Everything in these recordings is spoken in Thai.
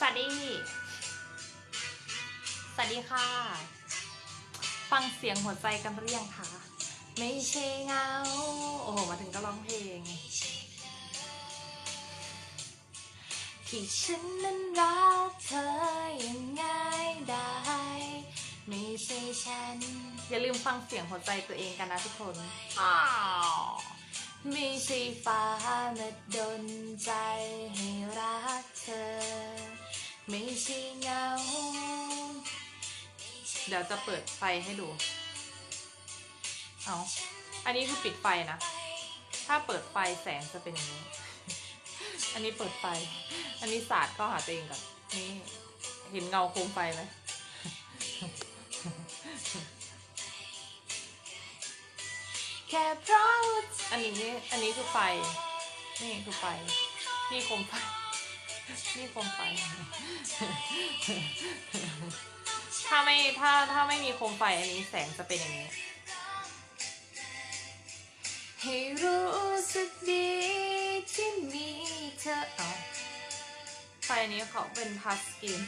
สวัสดี สวัสดีค่ะ ฟังเสียงหัวใจกันหรือยังคะ ไม่ใช่เงา โอ้โห มาถึงก็ร้องเพลง ที่ฉันนั้นรักเธออย่างง่ายได้ ไม่ใช่ฉัน อย่าลืมฟังเสียงหัวใจตัวเองกันนะทุกคนอ้าวไม่ใช่ฟ้ามาดนใจให้รักเธอ ไม่ใช่เงาเดี๋ยวจะเปิดไฟให้ดู เอาอันนี้คือปิดไฟนะ ถ้าเปิดไฟแสงจะเป็นอย่างนี้ อันนี้เปิดไฟ อันนี้สาดเข้าหาตัวเองก่อนนี่เห็นเงาโคมไฟไหมแค่เพราะอันนี้ อันนี้คือไฟ นี่คือไฟ นี่โคมไฟ นี่โคมไฟ ถ้าไม่ถ้าถ้าไม่มีโคมไฟอันนี้แสงจะเป็นอย่างนี้ให้รู้สึกดีที่มีเธอเอาไฟอันนี้เขาเป็นทัชสกรีน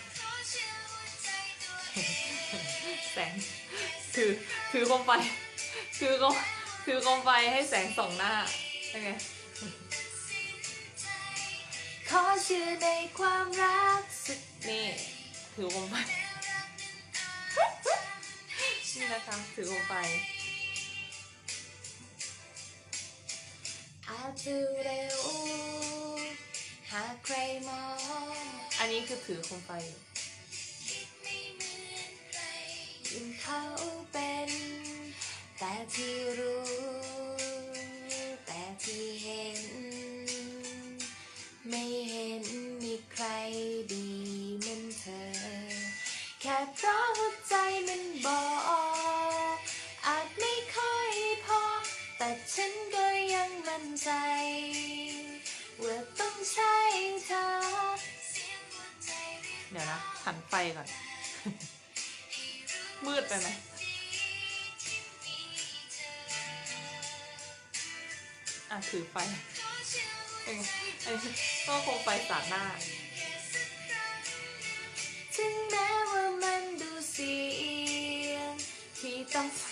แสงถือถือโคมไฟถือโคมถือโคมไฟให้แสงส่องหน้าเป็นไง ขอเชื่อในความรักสุดนี่ถือโคมไฟนี่นะคะถือโคมไฟอาจจะเร็วหากใครมอง อันนี้คือถือคมไฟอยู่ยิ่งเขาเป็น แต่ที่รู้ แต่ที่เห็น ราะหัวใจมันบอกอาจไม่ค่อยพอ แต่ฉันก็ยังมั่นใจ ว่าต้องใช่เธอเดี๋ยวนะหันไฟก่อน มืดไปไหมอะถือไฟเอ้ยเอ้ยก็คงไฟสาดหน้า ที่ต้อง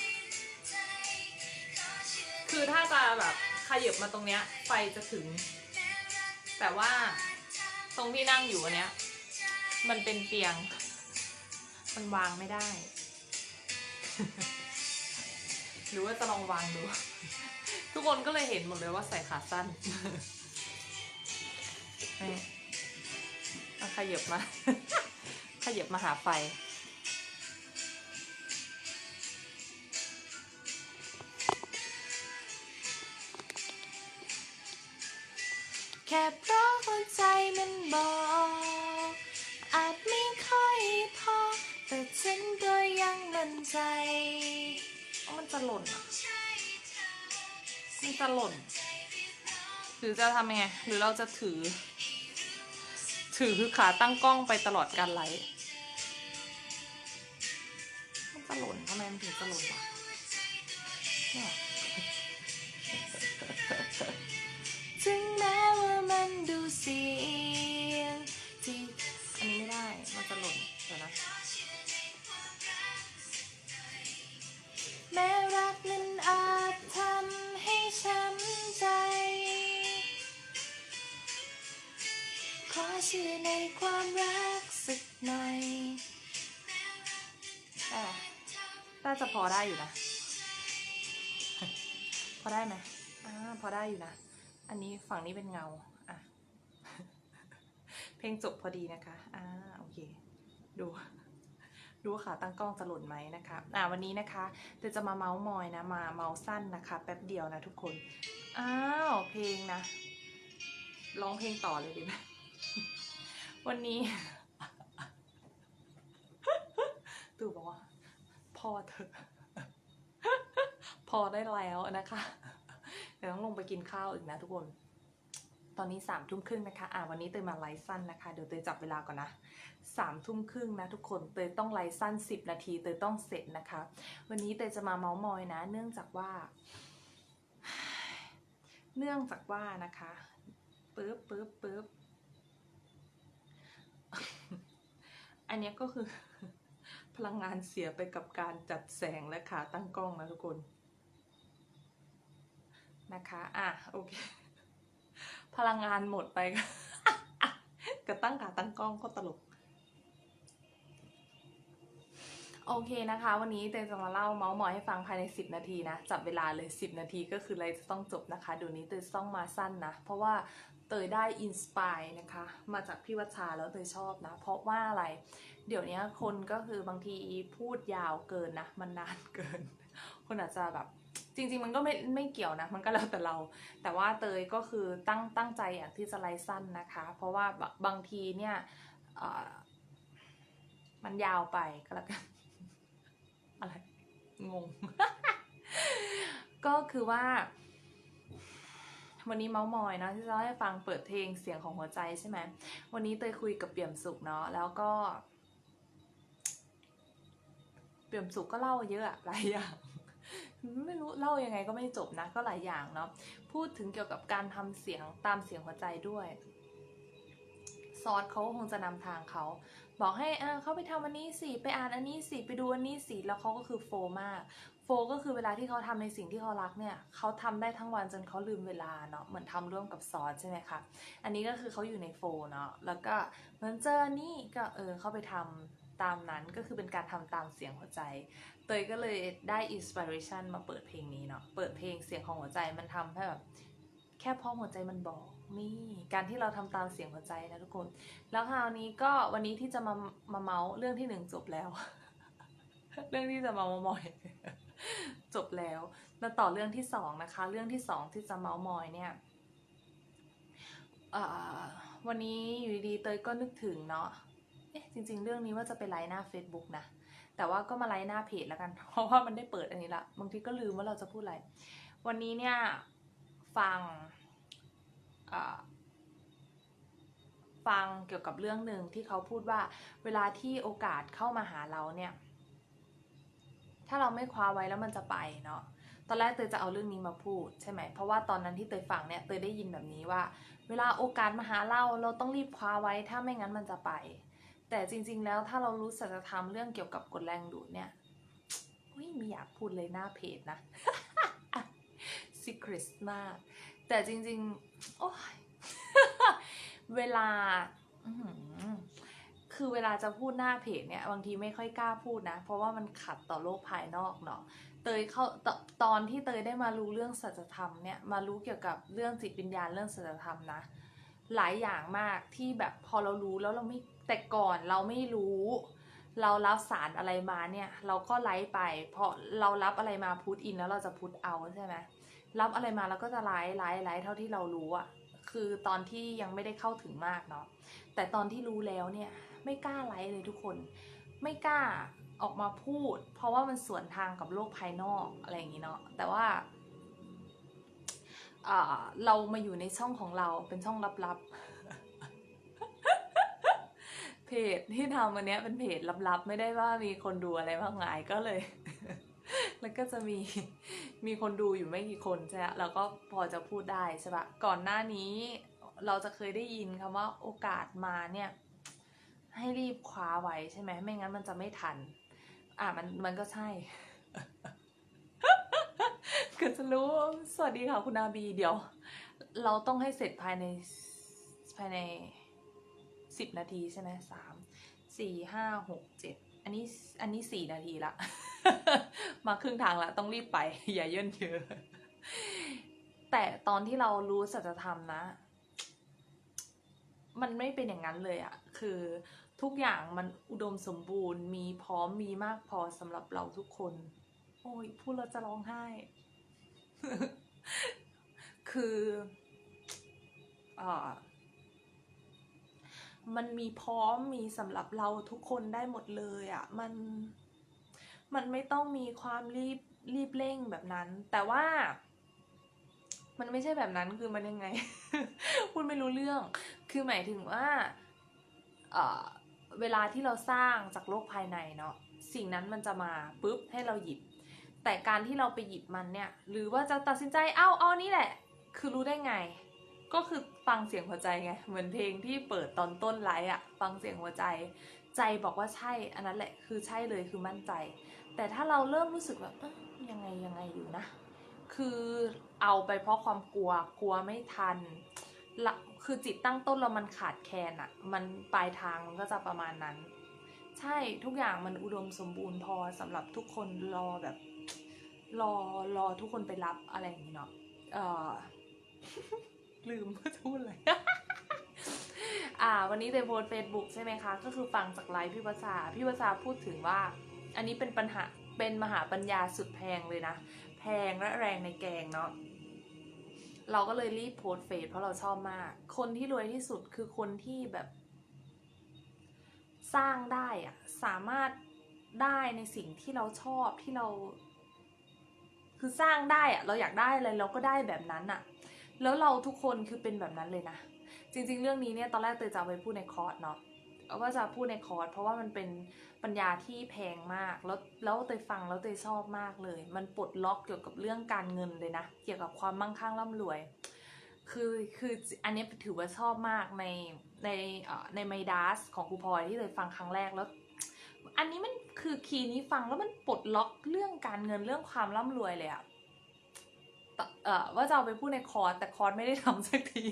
คือถ้าจะแบบขยับมาตรงเนี้ย ไฟจะถึง แต่ว่าตรงที่นั่งอยู่อันเนี้ย มันเป็นเตียง มันวางไม่ได้ หรือว่าจะลองวางดู ทุกคนก็เลยเห็นหมดเลยว่าใส่ขาสั้นนี่เอาขยับมา ขยับมาหาไฟ แค่เพราะหัวใจมันบอก อาจไม่ค่อยพอ แต่ฉันก็ยังมั่นใจว่ามันจะหล่นอะมันจะหล่น หรือจะทำยังไง หรือเราจะถือ ถือคือขาตั้งกล้องไปตลอดการไลฟ์มันจะหล่นทำไมมันถึงจะหล่นวะเนี่ย เชื่อในความรักสักหน่อยแต่น่าจะพอได้อยู่นะ พอได้ไหมอ่าพอได้อยู่นะ อันนี้ฝั่งนี้เป็นเงา อะ เพลงจบพอดีนะคะ อ่า โอเค ดูดูว่าขาตั้งกล้องจะหล่นไหมนะคะ อ่าวันนี้นะคะเดี๋ยวจะมาเมาส์มอยนะ มาเมาส์สั้นนะคะ แป๊บเดียวนะทุกคน อ้าว เพลงนะ ร้องเพลงต่อเลยดีไหม วันนี้ ตู่บอกว่า พอเถอะพอได้แล้วนะคะ เดี๋ยวต้องลงไปกินข้าวอีกนะทุกคน ตอนนี้สามทุ่มครึ่งนะคะ อ่าวันนี้เตยมาไลฟ์สั้นนะคะ เดี๋ยวเตยจับเวลาก่อนนะสามทุ่มครึ่งนะทุกคน เตยต้องไลฟ์สั้นสิบนาที เตยต้องเสร็จนะคะ วันนี้เตยจะมาเมาส์มอยนะ เนื่องจากว่า เนื่องจากว่านะคะปึ๊บปึ๊บปึ๊บ อันนี้ก็คือ พลังงานเสียไปกับการจัดแสงและขาตั้งกล้องนะทุกคนนะคะ อะ โอเค พลังงานหมดไปกับตั้งขาตั้งกล้องก็ตลก โอเคนะคะ วันนี้เตยจะมาเล่าเมาส์มอยให้ฟังภายใน 10 นาทีนะ จับเวลาเลย 10 นาทีก็คืออะไรจะต้องจบนะคะดี๋ยวนี้เตยต้องมาสั้นนะ เพราะว่า เตยได้อินสปายนะคะมาจากพี่วัชชาแล้วเตยชอบนะ เพราะว่าอะไร เดี๋ยวนี้คนก็คือบางทีพูดยาวเกินนะ มันนานเกิน คนอาจจะแบบจริงๆ มันก็ไม่ไม่เกี่ยวนะ มันก็แล้วแต่เรา แต่ว่าเตยก็คือตั้งตั้งใจอยากที่จะไลฟ์สั้นนะคะ เพราะว่าบางทีเนี่ยเออมันยาวไปก็แล้วกันอะไรงง ก็คือว่า วันนี้เมาส์มอยนะที่จะเล่าให้ฟังเปิดเพลงเสียงของหัวใจใช่ไหมวันนี้เตยคุยกับเปี่ยมสุขเนาะแล้วก็ เปี่ยมสุขก็เล่าเยอะอะหลายอย่างไม่รู้เล่ายังไงก็ไม่จบนะ ก็หลายอย่างเนาะพูดถึงเกี่ยวกับการทำเสียงตามเสียงหัวใจด้วย ซอสเขาคงจะนำทางเขา บอกให้เขาไปทำอันนี้สิไปอ่านอันนี้สิไปดูอันนี้สิแล้วเขาก็คือโฟมากโฟก็คือเวลาที่เขาทำในสิ่งที่เขารักเนี่ยเขาทำได้ทั้งวันจนเขาลืมเวลาเนาะเหมือนทำร่วมกับซอสใช่ไหมคะอันนี้ก็คือเขาอยู่ในโฟเนาะแล้วก็เหมือนเจออนนี่ก็เออเขาไปทำตามนั้นก็คือเป็นการทำตามเสียงหัวใจ เตยก็เลยได้อินสปิเรชันมาเปิดเพลงนี้เนาะเปิดเพลงเสียงของหัวใจมันทำให้แบบแค่พราะหัวใจมันบอก นี่การที่เราทำตามเสียงหัวใจนะทุกคน แล้วคราวนี้ก็วันนี้ที่จะมามาเมาส์เรื่องที่หนึ่งจบแล้ว เรื่องที่จะมาเมาส์มอย จบแล้วมาต่อเรื่องที่สองนะคะ เรื่องที่สองที่จะเมาส์มอยเนี่ยวันนี้อยู่ดีๆเตยก็นึกถึงเนาะเอ๊ะจริง ๆ เรื่องนี้ว่าจะไปไลฟ์หน้า Facebook นะแต่ว่าก็มาไลฟ์หน้าเพจแล้วกัน เพราะว่ามันได้เปิดอันนี้ละบางทีก็ลืมว่าเราจะพูดอะไร วันนี้เนี่ยฟัง ฟังเกี่ยวกับเรื่องหนึ่งที่เขาพูดว่าเวลาที่โอกาสเข้ามาหาเราเนี่ย ถ้าเราไม่คว้าไว้แล้วมันจะไปเนาะตอนแรกเตยจะเอาเรื่องนี้มาพูดใช่ไหม เพราะว่าตอนนั้นที่เตยฟังเนี่ยเตยได้ยินแบบนี้ว่า เวลาโอกาสมาหาเราเราต้องรีบคว้าไว้ถ้าไม่งั้นมันจะไป แต่จริง ๆ แล้วถ้าเรารู้สัจธรรมเรื่องเกี่ยวกับกฎแรงดูดเนี่ยอุ้ยไมีอยากพูดเลยหน้าเพจนะ secret มาก แต่จริงๆ โอ้ย เวลา คือเวลาจะพูดหน้าเพจเนี่ย บางทีไม่ค่อยกล้าพูดนะ เพราะว่ามันขัดต่อโลกภายนอกเนาะ เตยเข้าตตอนที่เตยได้มารู้เรื่องสัจธรรมเนี่ย มารู้เกี่ยวกับเรื่องจิตวิญญาณเรื่องสัจธรรมนะ หลายอย่างมากที่แบบพอเรารู้แล้วเราไม่แต่ก่อนเราไม่รู้ เรารับสารอะไรมาเนี่ย เราก็ไลฟ์ไป เพราะเรารับอะไรมาพุทอินแล้วเราจะพุทเอาใช่ไหม รับอะไรมาแล้วก็จะไลฟ์ไลฟ์ไลฟ์เท่าที่เรารู้อะคือตอนที่ยังไม่ได้เข้าถึงมากเนาะแต่ตอนที่รู้แล้วเนี่ยไม่กล้าไลฟ์เลยทุกคน ไม่กล้าออกมาพูด เพราะว่ามันสวนทางกับโลกภายนอกอะไรอย่างนี้เนาะแต่ว่าอ่าเรามาอยู่ในช่องของเราเป็นช่องลับๆ เพจที่ทำวันนี้เป็นเพจลับๆ ไม่ได้ว่ามีคนดูอะไรมากมายก็เลย แล้วก็จะมีมีคนดูอยู่ไม่กี่คนใช่ไหมแล้วก็พอจะพูดได้ใช่ปะก่อนหน้านี้เราจะเคยได้ยินคำว่าโอกาสมาเนี่ย ให้รีบคว้าไว้ใช่ไหมไม่งั้นมันจะไม่ทัน อะมันมันก็ใช่ก็จะรู้สวัสดีค่ะคุณอาบีเดี๋ยว เราต้องให้เสร็จภายในภายในสิบนาทีใช่ไหมสามสี่ห้าหกเจ็ดอันนี้อันนี้สี่นาทีละ มาครึ่งทางและต้องรีบไป อย่าเย่นเยอะ แต่ตอนที่เรารู้สัจธรรมนะ มันไม่เป็นอย่างนั้นเลยอะคือทุกอย่างมันอุดมสมบูรณ์ มีพร้อมมีมากพอสำหรับเราทุกคน โอ้ยพูดแล้วจะร้องไห้ คืออ่ามันมีพร้อมมีสำหรับเราทุกคนได้หมดเลยอะ่ะ มัน มันไม่ต้องมีความรีบรีบเร่งแบบนั้น แต่ว่า มันไม่ใช่แบบนั้นคือมันยังไง พูดไม่รู้เรื่อง คือหมายถึงว่าเออเวลาที่เราสร้างจากโลกภายในเนาะสิ่งนั้นมันจะมาปุ๊บให้เราหยิบ แต่การที่เราไปหยิบมันเนี่ย หรือว่าจะตัดสินใจเอ้าเอานี่แหละ คือรู้ได้ไง ก็คือฟังเสียงหัวใจไงเหมือนเพลงที่เปิดตอนต้นไลฟ์อะฟังเสียงหัวใจ ใจบอกว่าใช่อันนั้นแหละ คือใช่เลยคือมั่นใจ แต่ถ้าเราเริ่มรู้สึกแบบยังไงยังไงอยู่นะ คือเอาไปเพราะความกลัวกลัวไม่ทันละคือจิตตั้งต้นเรามันขาดแคลนอะมันปลายทางมันก็จะประมาณนั้น ใช่ทุกอย่างมันอุดมสมบูรณ์พอสำหรับทุกคนรอแบบ รอรอทุกคนไปรับอะไรอย่างนี้เนาะเออลืมว่าจะพูดอะไรอ่า วันนี้เตยโพสเฟซบุ๊กใช่ไหมคะ ก็คือฟังจากไลฟ์พี่ภาษาพี่ภาษาพูดถึงว่า อันนี้เป็นปัญหาเป็นมหาปัญญาสุดแพงเลยนะ แพงและแรงในแกงเนาะเราก็เลยรีบโพสเฟซเพราะเราชอบมาก คนที่รวยที่สุดคือคนที่แบบ สร้างได้อะสามารถได้ในสิ่งที่เราชอบที่เรา คือสร้างได้อะเราอยากได้อะไรเราก็ได้แบบนั้นอะแล้วเราทุกคนคือเป็นแบบนั้นเลยนะ จริง ๆ เรื่องนี้เนี่ยตอนแรกเตยจะเอาไปพูดในคอร์สเนาะ ว่าจะพูดในคอร์สเพราะว่ามันเป็นปัญญาที่แพงมาก แล้วแล้วเตยฟังแล้วเตยชอบมากเลย มันปลดล็อกเกี่ยวกับเรื่องการเงินเลยนะ เกี่ยวกับความมั่งคั่งร่ำรวย คือคืออันนี้ถือว่าชอบมากในในในไมดัสของครูพลอยที่เลยฟังครั้งแรกแล้ว อันนี้มันคือคีย์นี้ฟังแล้วมันปลดล็อกเรื่องการเงินเรื่องความร่ำรวยเลยอะเออว่าจะเอาไปพูดในคอร์สแต่คอร์สไม่ได้ทำสักที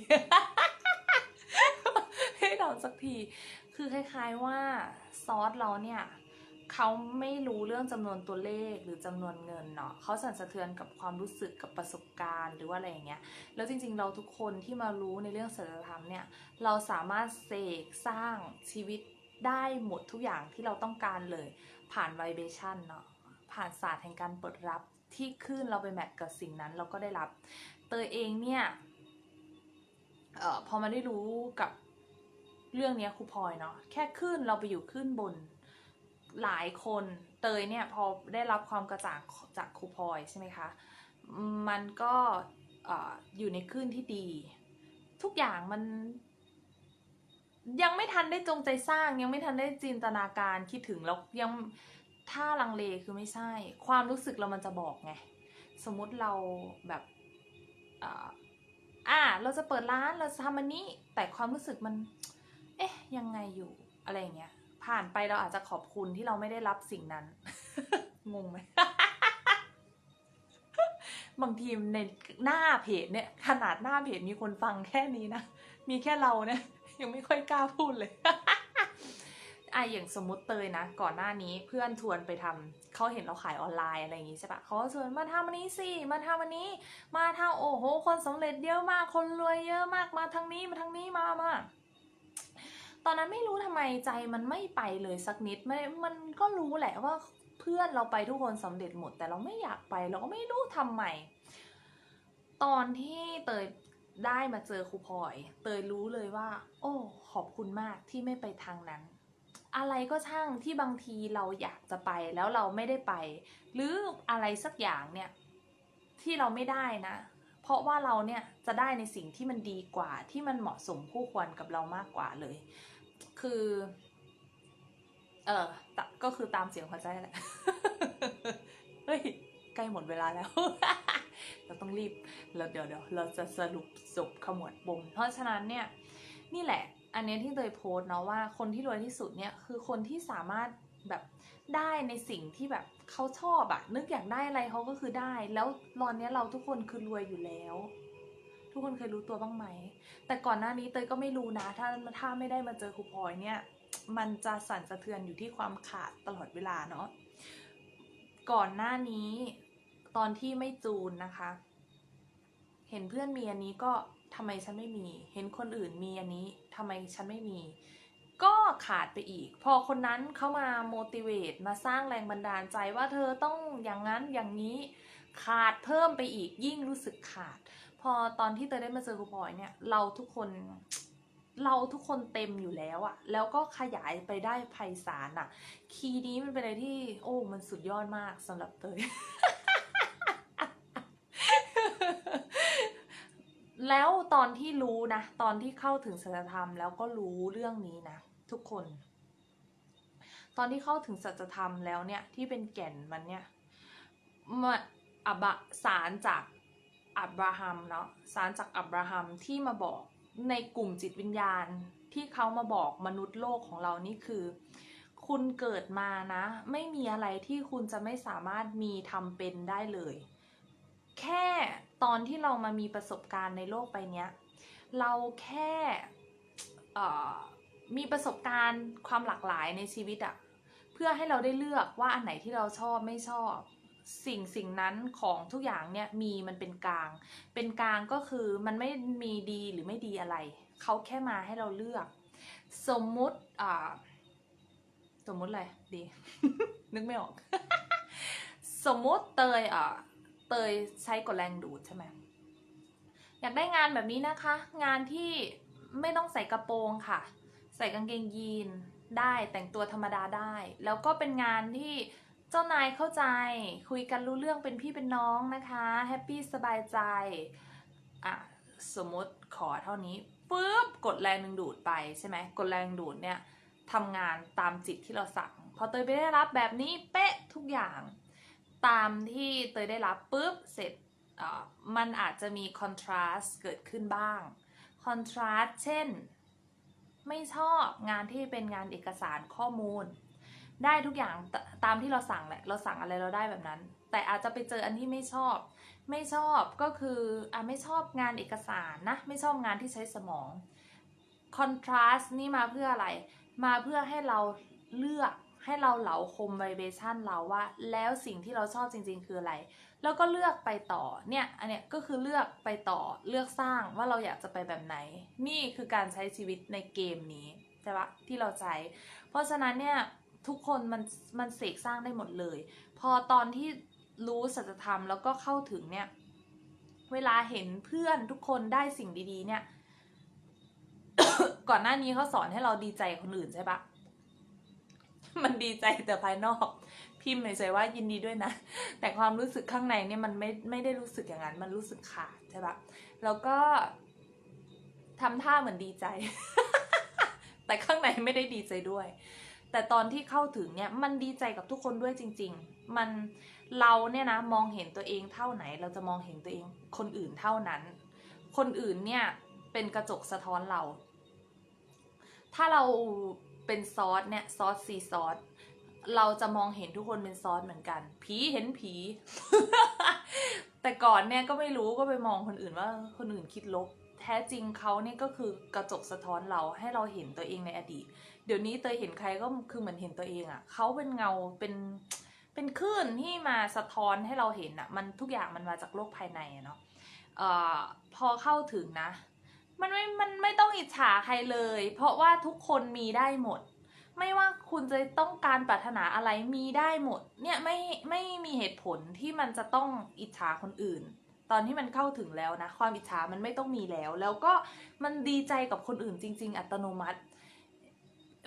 ไม่ได้ทำสักที คือคล้ายๆว่าซอสเราเนี่ยเขาไม่รู้เรื่องจำนวนตัวเลขหรือจำนวนเงินเนาะเขาสั่นสะเทือนกับความรู้สึกกับประสบการณ์หรือว่าอะไรอย่างเงี้ยแล้วจริงๆเราทุกคนที่มารู้ในเรื่องศีลธรรมเนี่ยเราสามารถเสกสร้างชีวิตได้หมดทุกอย่างที่เราต้องการเลย ผ่านไวเบชันเนาะผ่านศาสตร์แห่งการเปิดรับที่ขึ้นเราไปแมทกับสิ่งนั้นเราก็ได้รับ เตยเองเนี่ยเอ่อพอมาได้รู้กับ เรื่องนี้ครูพลอยเนาะแค่ขึ้นเราไปอยู่ขึ้นบนหลายคนเตยเนี่ยพอได้รับความกระจ่างจากครูพลอยใช่ไหมคะมันก็เอ่อยู่ในคลื่นที่ดี ทุกอย่างมัน ยังไม่ทันได้จงใจสร้าง ยังไม่ทันได้จินตนาการคิดถึงแล้วยังถ้าลังเลคือไม่ใช่ ความรู้สึกเรามันจะบอกไง สมมุติเราแบบอ่าอ่าเราจะเปิดร้านเราจะทำอันนี้ แต่ความรู้สึกมัน เอ๊ะ ยังไงอยู่อะไรอย่างเงี้ย ผ่านไปเราอาจจะขอบคุณที่เราไม่ได้รับสิ่งนั้น งงไหม บางทีในหน้าเพจเนี่ย ขนาดหน้าเพจมีคนฟังแค่นี้นะ มีแค่เราเนี่ย ยังไม่ค่อยกล้าพูดเลยไออย่างสมมติเตยนะ ก่อนหน้านี้เพื่อนชวนไปทำเขาเห็นเราขายออนไลน์อะไรอย่างงี้ใช่ปะเขาก็ชวนมาทำอันนี้สิมาทำอันนี้ มาทำโอ้โห คนสำเร็จเยอะมากคนรวยเยอะมากมาทางนี้มาทางนี้มามา ตอนนั้นไม่รู้ทำไมใจมันไม่ไปเลยสักนิดไม่มันก็รู้แหละว่าเพื่อนเราไปทุกคนสำเร็จหมด แต่เราไม่อยากไปเราก็ไม่รู้ทำไมตอนที่เตยได้มาเจอครูพลอย เตยรู้เลยว่า โอ้ ขอบคุณมากที่ไม่ไปทางนั้น อะไรก็ช่างที่บางทีเราอยากจะไปแล้วเราไม่ได้ไป หรืออะไรสักอย่างเนี่ยที่เราไม่ได้นะ เพราะว่าเราเนี่ยจะได้ในสิ่งที่มันดีกว่าที่มันเหมาะสมคู่ควรกับเรามากกว่าเลย คือ เออก็คือตามเสียงหัวใจแหละ เฮ้ย ใกล้หมดเวลาแล้ว เราต้องรีบแล้วเดี๋ยวเดี๋ยวเราจะสรุปจบขมวดปมเพราะฉะนั้นเนี่ย นี่แหละ อันเนี้ยที่เคยโพสเนาะว่าคนที่รวยที่สุดเนี่ยคือคนที่สามารถแบบได้ในสิ่งที่แบบเขาชอบอะนึกอยากได้อะไรเขาก็คือได้ แล้วตอนนี้เราทุกคนคือรวยอยู่แล้ว ทุกคนเคยรู้ตัวบ้างไหม แต่ก่อนหน้านี้เตยก็ไม่รู้นะ ถ้าถ้าไม่ได้มาเจอครูพลอยเนี่ย มันจะสั่นสะเทือนอยู่ที่ความขาดตลอดเวลาเนาะ ก่อนหน้านี้ตอนที่ไม่จูนนะคะ เห็นเพื่อนมีอันนี้ก็ทำไมฉันไม่มี เห็นคนอื่นมีอันนี้ทำไมฉันไม่มี ก็ขาดไปอีก พอคนนั้นเขามา motivate มาสร้างแรงบันดาลใจว่าเธอต้องอย่างนั้นอย่างนี้ ขาดเพิ่มไปอีกยิ่งรู้สึกขาด พอตอนที่เตยได้มาเจอครูพลอยเนี่ย เราทุกคนเราทุกคนเต็มอยู่แล้วอะแล้วก็ขยายไปได้ไพศาลอะคีย์นี้มันเป็นอะไรที่ โอ้ มันสุดยอดมากสำหรับเตย แล้วตอนที่รู้นะ ตอนที่เข้าถึงสัจธรรมแล้วก็รู้เรื่องนี้นะ ทุกคน ตอนที่เข้าถึงสัจธรรมแล้วเนี่ย ที่เป็นแก่นมันเนี่ยมาอับะสารจาก อับราฮัมเนาะสารจากอับราฮัมที่มาบอกในกลุ่มจิตวิญญาณที่เขามาบอกมนุษย์โลกของเรานี่คือ คุณเกิดมานะ ไม่มีอะไรที่คุณจะไม่สามารถมีทำเป็นได้เลย แค่ตอนที่เรามามีประสบการณ์ในโลกใบเนี้ย เราแค่มีประสบการณ์ความหลากหลายในชีวิตอะเพื่อให้เราได้เลือกว่าอันไหนที่เราชอบไม่ชอบ สิ่งสิ่งนั้นของทุกอย่างเนี่ยมีมันเป็นกลาง เป็นกลางก็คือมันไม่มีดีหรือไม่ดีอะไร เขาแค่มาให้เราเลือก สมมุติอ่าสมมุติอะไรดี นึกไม่ออก สมมุติเตยอ่าเตยใช้กดแรงดูดใช่ไหมอยากได้งานแบบนี้นะคะ งานที่ไม่ต้องใส่กระโปรงค่ะ ใส่กางเกงยีนได้แต่งตัวธรรมดาได้ แล้วก็เป็นงานที่ จ้านายเข้าใจ คุยกันรู้เรื่องเป็นพี่เป็นน้องนะคะแฮปปี้สบายใจอะสมมติขอเท่านี้ปุ๊บกดแรงดึงดูดไปใช่ไหมกดแรงดึงดูดเนี่ยทำงานตามจิตที่เราสั่งพอเตยไปได้รับแบบนี้เป๊ะทุกอย่าง ตามที่เตยได้รับปุ๊บเสร็จอ่อมันอาจจะมีคอนทราสต์เกิดขึ้นบ้างคอนทราสต์เช่น ไม่ชอบงานที่เป็นงานเอกสารข้อมูล ได้ทุกอย่างตตามที่เราสั่งแหละ เราสั่งอะไรเราได้แบบนั้น แต่อาจจะไปเจออันที่ไม่ชอบ ไม่ชอบก็คืออะไม่ชอบงานเอกสารนะ ไม่ชอบงานที่ใช้สมองคอนทราสต์นี่มาเพื่ออะไร มาเพื่อให้เราเลือกให้เราเหลาคมไวเบชันเราว่า แล้วสิ่งที่เราชอบจริง ๆ คืออะไร แล้วก็เลือกไปต่อเนี่ยอันเนี้ยก็คือเลือกไปต่อเลือกสร้างว่าเราอยากจะไปแบบไหน นี่คือการใช้ชีวิตในเกมนี้ใช่ปะที่เราใช้ เพราะฉะนั้นเนี่ย ทุกคนมันมันเสกสร้างได้หมดเลย พอตอนที่รู้สัจธรรมแล้วก็เข้าถึงเนี่ยเวลาเห็นเพื่อนทุกคนได้สิ่งดีๆ เนี่ย ก่อนหน้านี้เขาสอนให้เราดีใจคนอื่นใช่ปะมันดีใจแต่ภายนอก พิมพ์เฉยๆว่ายินดีด้วยนะ แต่ความรู้สึกข้างในเนี่ยมันไม่ไม่ได้รู้สึกอย่างนั้น มันรู้สึกขาดใช่ปะแล้วก็ทำท่าเหมือนดีใจ แต่ข้างในไม่ได้ดีใจด้วย แต่ตอนที่เข้าถึงเนี่ยมันดีใจกับทุกคนด้วยจริง ๆ มันเราเนี่ยนะมองเห็นตัวเองเท่าไหน เราจะมองเห็นตัวเองคนอื่นเท่านั้น คนอื่นเนี่ยเป็นกระจกสะท้อนเรา ถ้าเราเป็นซอสเนี่ยซอสซีซอสเราจะมองเห็นทุกคนเป็นซอสเหมือนกัน ผีเห็นผี แต่ก่อนเนี่ยก็ไม่รู้ก็ไปมองคนอื่นว่าคนอื่นคิดลบ แท้จริงเขาเนี่ยก็คือกระจกสะท้อนเราให้เราเห็นตัวเองในอดีต เดี๋ยวนี้เตยเห็นใครก็คือเหมือนเห็นตัวเองอะ่ะเขาเป็นเงาเป็นเป็นคลื่นที่มาสะท้อนให้เราเห็นอะ่ะ มันทุกอย่างมันมาจากโลกภายในเนาะเอ่อพอเข้าถึงนะ มันไม่มันไม่ต้องอิจฉาใครเลย เพราะว่าทุกคนมีได้หมด ไม่ว่าคุณจะต้องการปรารถนาอะไรมีได้หมด เนี่ยไม่ไม่มีเหตุผลที่มันจะต้องอิจฉาคนอื่นตอนที่มันเข้าถึงแล้วนะ ความอิจฉามันไม่ต้องมีแล้ว แล้วก็มันดีใจกับคนอื่นจริง ๆ อัตโนมัติ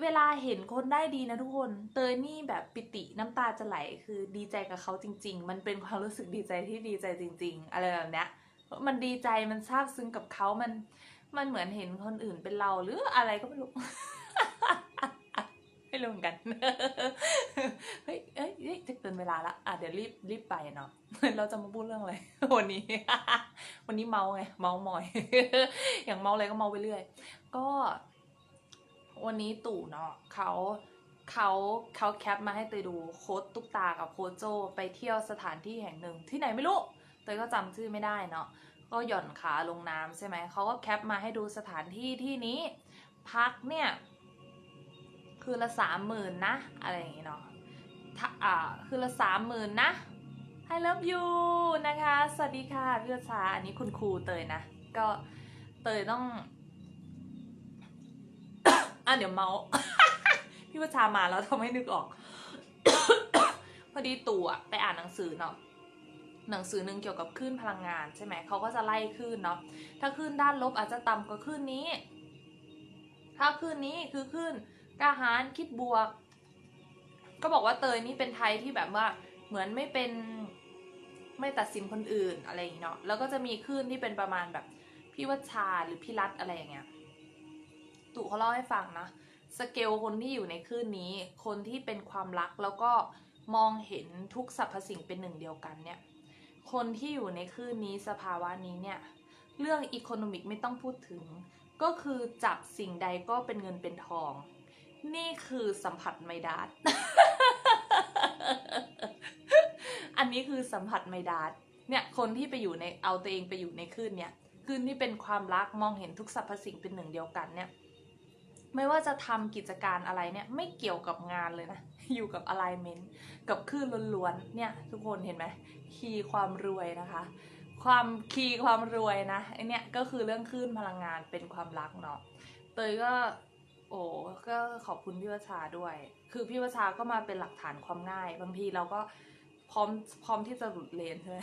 เวลาเห็นคนได้ดีนะทุกคน เตยนี่แบบปิติน้ำตาจะไหลคือดีใจกับเขาจริง ๆ มันเป็นความรู้สึกดีใจที่ดีใจจริง ๆ อะไรแบบเนี้ยมันดีใจมันซาบซึ้งกับเขามันมันเหมือนเห็นคนอื่นเป็นเราหรืออะไรก็ไม่รู้ไม่รู้เหมือนกัน เฮ้ยเอ้ยเฮ้ยจะเกินเวลาละ อะเดี๋ยวรีบรีบไปเนาะ เราจะมาพูดเรื่องอะไรวันนี้ วันนี้เมาไง เมาหมอย อย่างเมาอะไรก็เมาไปเรื่อย ก็ วันนี้ตู่เนาะเขาเขาเขาแคปมาให้เตยดูโค้ดตุ๊กตากับโค้ดโจไปเที่ยวสถานที่แห่งหนึ่งที่ไหนไม่รู้เตยก็จำชื่อไม่ได้เนาะก็หย่อนขาลงน้ำใช่ไหมเขาก็แคปมาให้ดูสถานที่ที่นี้ พักเนี่ย คือละสามหมื่นนะ อะไรอย่างงี้เนาะถ้าอ่าคือละสามหมื่นนะ I love you นะคะ สวัสดีค่ะพี่วชาอันนี้คุณครูเตยนะ ก็เตยต้อง อะเดี๋ยวเมา พี่วัชชามาแล้วทำให้นึกออก พอดีตู่อะไปอ่านหนังสือเนาะหนังสือหนึ่งเกี่ยวกับคลื่นพลังงานใช่ไหมเขาก็จะไล่คลื่นเนาะถ้าคลื่นด้านลบอาจจะต่ำกว่าคลื่นนี้ ถ้าคลื่นนี้คือคลื่นกาหาญคิดบวก ก็บอกว่าเตยนี่เป็นไทยที่แบบว่าเหมือนไม่เป็นไม่ตัดสินคนอื่นอะไรอย่างเงี้ยเนาะแล้วก็จะมีคลื่นที่เป็นประมาณแบบพี่วัชชาหรือพี่รัฐอะไรอย่างเงี้ย ตู่เขาเล่าให้ฟังนะสเกลคนที่อยู่ในคลื่นนี้ คนที่เป็นความรักแล้วก็มองเห็นทุกสรรพสิ่งเป็นหนึ่งเดียวกันเนี่ย คนที่อยู่ในคลื่นนี้สภาวะนี้เนี่ย เรื่องอีโคโนมิกไม่ต้องพูดถึง ก็คือจับสิ่งใดก็เป็นเงินเป็นทอง นี่คือสัมผัสไมดาดอันนี้คือสัมผัสไมดาดเนี่ย คนที่ไปอยู่ในเอาตัวเองไปอยู่ในคลื่นเนี่ยคลื่นที่เป็นความรักมองเห็นทุกสรรพสิ่งเป็นหนึ่งเดียวกันเนี่ย ไม่ว่าจะทำกิจการอะไรเนี่ยไม่เกี่ยวกับงานเลยนะ อยู่กับ alignment กับคลื่นล้วนๆเนี่ยทุกคนเห็นไหมคีย์ความรวยนะคะ ความคีย์ความรวยนะไอเนี่ยก็คือเรื่องคลื่นพลังงานเป็นความรักเนาะเตยก็โอ้ก็ขอบคุณพี่วชาด้วย คือพี่วชาก็มาเป็นหลักฐานความง่าย บางทีเราก็พร้อมพร้อมที่จะหลุดเลนใช่ไหม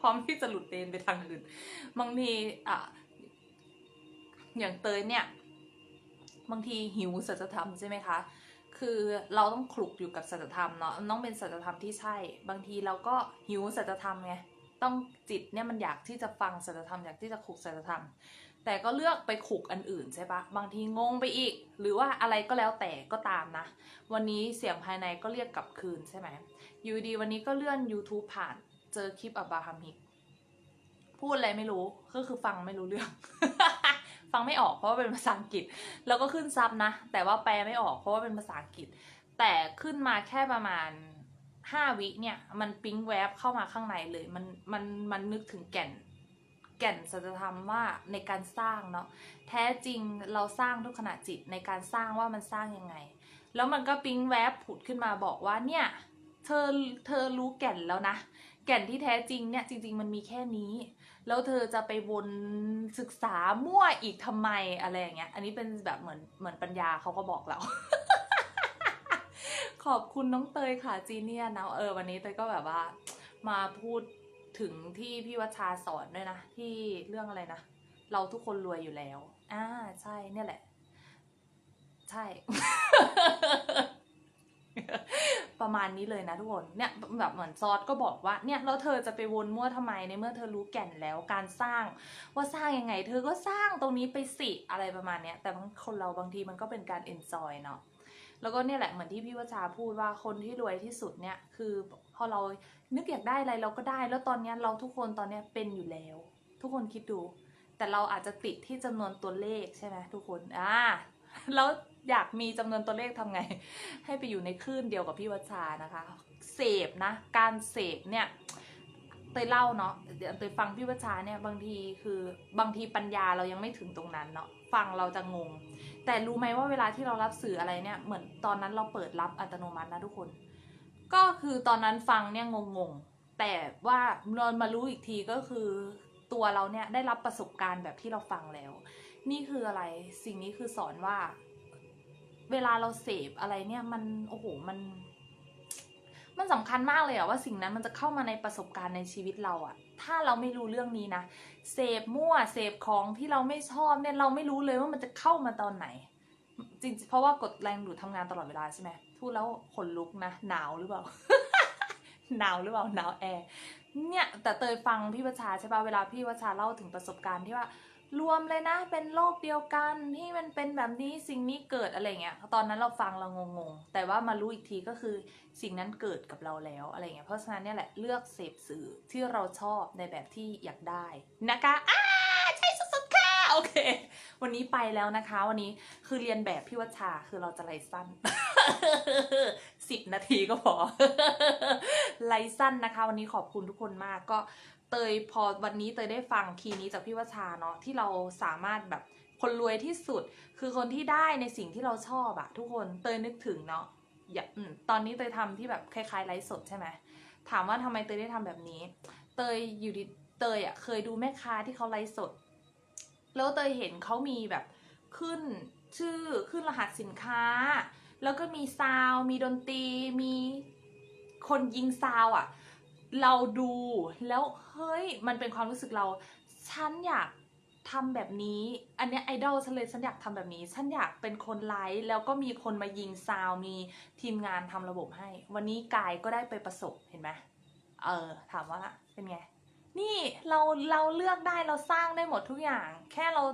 พร้อมที่จะหลุดเลนไปทางอื่น บางทีอะอย่างเตยเนี่ย บางทีหิวสัจธรรมใช่ไหมคะ คือเราต้องคลุกอยู่กับสัจธรรมเนาะต้องเป็นสัจธรรมที่ใช่ บางทีเราก็หิวสัจธรรมไงต้องจิตเนี่ยมันอยากที่จะฟังสัจธรรมอยากที่จะขลุกสัจธรรม แต่ก็เลือกไปขลุกอันอื่นใช่ปะบางทีงงไปอีก หรือว่าอะไรก็แล้วแต่ก็ตามนะ วันนี้เสียงภายในก็เรียกกลับคืนใช่ไหมอยูดีวันนี้ก็เลื่อน YouTube ผ่านเจอคลิปอับบราฮัมฮิกพูดอะไรไม่รู้ก็คือฟังไม่รู้เรื่อง ฟังไม่ออกเพราะว่าเป็นภาษาอังกฤษ แล้วก็ขึ้นซับนะ แต่ว่าแปลไม่ออกเพราะว่าเป็นภาษาอังกฤษ แต่ขึ้นมาแค่ประมาณห้าวิเนี่ย มันปิ๊งแวบเข้ามาข้างในเลย มันมันมันนึกถึงแก่น แก่นสัจธรรมว่าในการสร้างเนาะแท้จริงเราสร้างทุกขณะจิตในการสร้างว่ามันสร้างยังไง แล้วมันก็ปิ๊งแวบผุดขึ้นมาบอกว่าเนี่ยเธอเธอรู้แก่นแล้วนะ แก่นที่แท้จริงเนี่ยจริง ๆ มันมีแค่นี้ แล้วเธอจะไปวนศึกษามั่วอีกทำไมอะไรอย่างเงี้ย อันนี้เป็นแบบเหมือนเหมือนปัญญาเขาก็บอกเรา ขอบคุณน้องเตยค่ะจีเนียนะเออวันนี้เตยก็แบบว่า มาพูดถึงที่พี่วัชชาสอนด้วยนะ ที่เรื่องอะไรนะ เราทุกคนรวยอยู่แล้ว อ่าใช่เนี่ยแหละ ใช่ ประมาณนี้เลยนะทุกคนเนี่ยแบบเหมือนซอสก็บอกว่าเนี่ยแล้วเธอจะไปวนมั่วทำไมในเมื่อเธอรู้แก่นแล้วการสร้าง ว่าสร้างยังไง เธอก็สร้างตรงนี้ไปสิอะไรประมาณเนี้ยแต่บางคนเราบางทีมันก็เป็นการเอนจอยเนาะแล้วก็เนี่ยแหละเหมือนที่พี่วชาพูดว่าคนที่รวยที่สุดเนี่ยคือพอเรานึกอยากได้อะไรเราก็ได้ แล้วตอนนี้เราทุกคนตอนนี้เป็นอยู่แล้ว ทุกคนคิดดู แต่เราอาจจะติดที่จำนวนตัวเลขใช่ไหมทุกคนอ่าแล้ว อยากมีจำนวนตัวเลขทำไง ให้ไปอยู่ในคลื่นเดียวกับพี่วัชชานะคะ เสพนะ การเสพเนี่ยเตยเล่าเนาะเดี๋ยวเตยฟังพี่วัชชาเนี่ยบางทีคือบางทีปัญญาเรายังไม่ถึงตรงนั้นเนาะฟังเราจะงง แต่รู้ไหมว่าเวลาที่เรารับสื่ออะไรเนี่ยเหมือนตอนนั้นเราเปิดรับอัตโนมัตินะทุกคน ก็คือตอนนั้นฟังเนี่ยงงๆแต่ว่าเรามารู้อีกทีก็คือตัวเราเนี่ยได้รับประสบการณ์แบบที่เราฟังแล้ว นี่คืออะไรสิ่งนี้คือสอนว่า เวลาเราเสพอะไรเนี่ยมันโอ้โหมัน มันสำคัญมากเลยอะว่าสิ่งนั้นมันจะเข้ามาในประสบการณ์ในชีวิตเราอะถ้าเราไม่รู้เรื่องนี้นะเสพมั่วเสพของที่เราไม่ชอบเนี่ยเราไม่รู้เลยว่ามันจะเข้ามาตอนไหน จริงเพราะว่ากดแรงดูดทำงานตลอดเวลาใช่ไหมพูดแล้วขนลุกนะหนาวหรือเปล่าหนาวหรือเปล่าหนาวแอร์เนี่ยแต่เตยฟังพี่ประชาใช่ป่ะเวลาพี่ประชาเล่าถึงประสบการณ์ที่ว่า รวมเลยนะ เป็นโลกเดียวกันที่มันเป็นแบบนี้สิ่งนี้เกิดอะไรเงี้ยตอนนั้นเราฟังเรางงๆแต่ว่ามารู้อีกทีก็คือสิ่งนั้นเกิดกับเราแล้วอะไรเงี้ยเพราะฉะนั้นเนี่ยแหละเลือกเสพสื่อที่เราชอบในแบบที่อยากได้นะคะอ้าใช่สุดๆค่ะโอเค วันนี้ไปแล้วนะคะ วันนี้คือเรียนแบบพี่วัชชาคือเราจะไลสั้นสิบนาทีก็พอไลสั้นนะคะ วันนี้ขอบคุณทุกคนมากก็ เตยพอวันนี้เตยได้ฟังคีย์นี้จากพี่วชาเนาะที่เราสามารถแบบคนรวยที่สุด คือคนที่ได้ในสิ่งที่เราชอบอะทุกคนเตยนึกถึงเนาะอย่าตอนนี้เตยทำที่แบบคล้ายๆไลฟ์สดใช่ไหมถามว่าทำไมเตยได้ทำแบบนี้ เตยอยู่ดีเตยอะเคยดูแม่ค้าที่เขาไลฟ์สด แล้วเตยเห็นเขามีแบบขึ้นชื่อขึ้นรหัสสินค้า แล้วก็มีซาวมีดนตรีมีคนยิงซาวด์อะ เราดูแล้วเฮ้ยมันเป็นความรู้สึกเราฉันอยากทำแบบนี้ อันเนี้ยไอดอลฉันเลยฉันอยากทำแบบนี้ ฉันอยากเป็นคนไลฟ์แล้วก็มีคนมายิงซาวมีทีมงานทำระบบให้ วันนี้กายก็ได้ไปประสบเห็นไหมเออถามว่าเป็นไง นี่เราเราเลือกได้เราสร้างได้หมดทุกอย่าง แค่เรา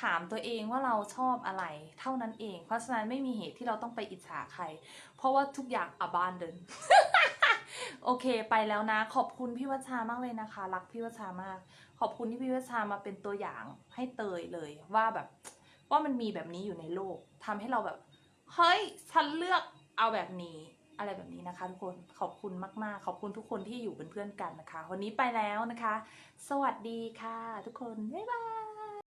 ถามตัวเองว่าเราชอบอะไรเท่านั้นเอง เพราะฉะนั้นไม่มีเหตุที่เราต้องไปอิจฉาใคร เพราะว่าทุกอย่าง abandon โอเคไปแล้วนะ ขอบคุณพี่วัชชามากเลยนะคะ รักพี่วัชชามาก ขอบคุณที่พี่วัชชามาเป็นตัวอย่างให้เตยเลยว่าแบบว่ามันมีแบบนี้อยู่ในโลกทำให้เราแบบ เฮ้ย ฉันเลือกเอาแบบนี้ อะไรแบบนี้นะคะทุกคนขอบคุณมากๆ ขอบคุณทุกคนที่อยู่เป็นเพื่อนกันนะคะ วันนี้ไปแล้วนะคะ สวัสดีค่ะ ทุกคนบ๊ายบาย